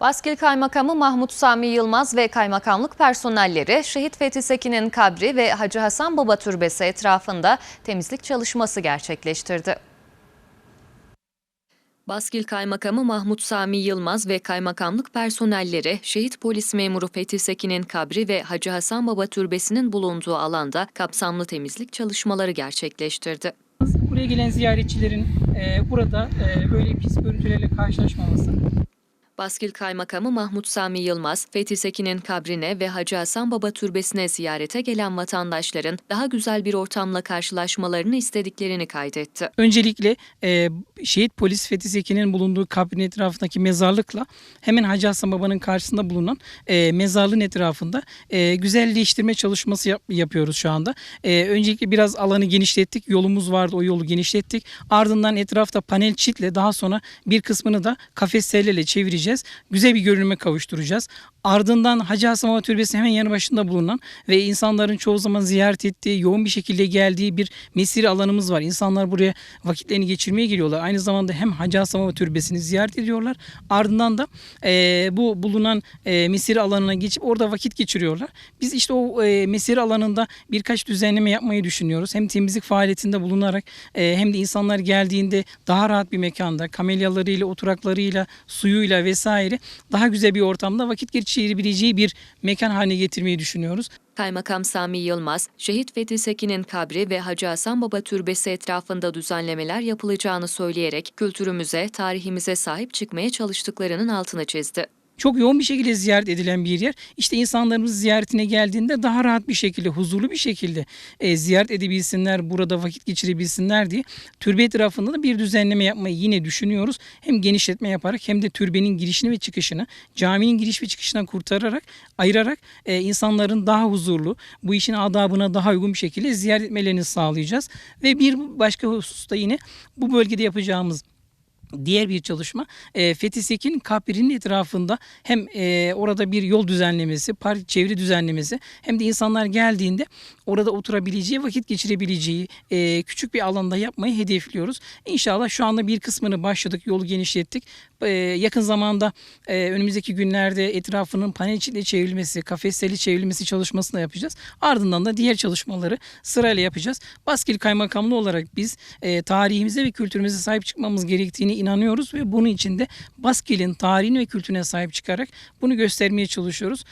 Baskil Kaymakamı Mahmut Sami Yılmaz ve kaymakamlık personelleri Şehit Fethi Sekin'in kabri ve Hacı Hasan Baba Türbesi etrafında temizlik çalışması gerçekleştirdi. Baskil Kaymakamı Mahmut Sami Yılmaz ve kaymakamlık personelleri şehit polis memuru Fethi Sekin'in kabri ve Hacı Hasan Baba Türbesi'nin bulunduğu alanda kapsamlı temizlik çalışmaları gerçekleştirdi. Buraya gelen ziyaretçilerin e, burada e, böyle pis görüntülerle karşılaşmaması, Baskil Kaymakamı Mahmut Sami Yılmaz, Fethi Sekin'in kabrine ve Hacı Hasan Baba Türbesi'ne ziyarete gelen vatandaşların daha güzel bir ortamla karşılaşmalarını istediklerini kaydetti. öncelikle e, şehit polis Fethi Zeki'nin bulunduğu kabrin etrafındaki mezarlıkla hemen Hacı Hasan Baba'nın karşısında bulunan e, mezarlığın etrafında e, güzelleştirme çalışması yap- yapıyoruz şu anda. E, öncelikle biraz alanı genişlettik. Yolumuz vardı o yolu genişlettik. Ardından etrafta panel çitle daha sonra bir kısmını da kafes sellerle çevireceğiz. Güzel bir görünüme kavuşturacağız. Ardından Hacı Hasan Baba Türbesi hemen yanı başında bulunan ve insanların çoğu zaman ziyaret ettiği, yoğun bir şekilde geldiği bir mesire alanımız var. İnsanlar buraya vakitlerini geçirmeye geliyorlar. Aynı zamanda hem Hacı Hasan Baba Türbesi'ni ziyaret ediyorlar. Ardından da e, bu bulunan e, mesire alanına geçip orada vakit geçiriyorlar. Biz işte o e, mesire alanında birkaç düzenleme yapmayı düşünüyoruz. Hem temizlik faaliyetinde bulunarak e, hem de insanlar geldiğinde daha rahat bir mekanda kamelyalarıyla, oturaklarıyla, suyuyla vesaire daha güzel bir ortamda vakit geçirebileceği bir mekan haline getirmeyi düşünüyoruz. Kaymakam Sami Yılmaz, Şehit Fethi Sekin'in kabri ve Hacı Hasan Baba Türbesi etrafında düzenlemeler yapılacağını söyleyerek kültürümüze, tarihimize sahip çıkmaya çalıştıklarının altını çizdi. Çok yoğun bir şekilde ziyaret edilen bir yer. İşte insanlarımız ziyaretine geldiğinde daha rahat bir şekilde, huzurlu bir şekilde e, ziyaret edebilsinler, burada vakit geçirebilsinler diye türbe etrafında da bir düzenleme yapmayı yine düşünüyoruz. Hem genişletme yaparak hem de türbenin girişini ve çıkışını caminin giriş ve çıkışından kurtararak, ayırarak e, insanların daha huzurlu, bu işin adabına daha uygun bir şekilde ziyaret etmelerini sağlayacağız. Ve bir başka hususta yine bu bölgede yapacağımız Diğer bir çalışma e, Fethi Sekin kabrinin etrafında hem e, orada bir yol düzenlemesi, park çevre düzenlemesi hem de insanlar geldiğinde orada oturabileceği, vakit geçirebileceği e, küçük bir alanda yapmayı hedefliyoruz. İnşallah şu anda bir kısmını başladık, yolu genişlettik. E, yakın zamanda e, önümüzdeki günlerde etrafının panel içinde çevrilmesi, kafeseli çevrilmesi çalışmasını yapacağız. Ardından da diğer çalışmaları sırayla yapacağız. Baskil Kaymakamlığı olarak biz e, tarihimize ve kültürümüze sahip çıkmamız gerektiğini inanıyoruz ve bunun için de Baskil'in tarihine ve kültürüne sahip çıkarak bunu göstermeye çalışıyoruz.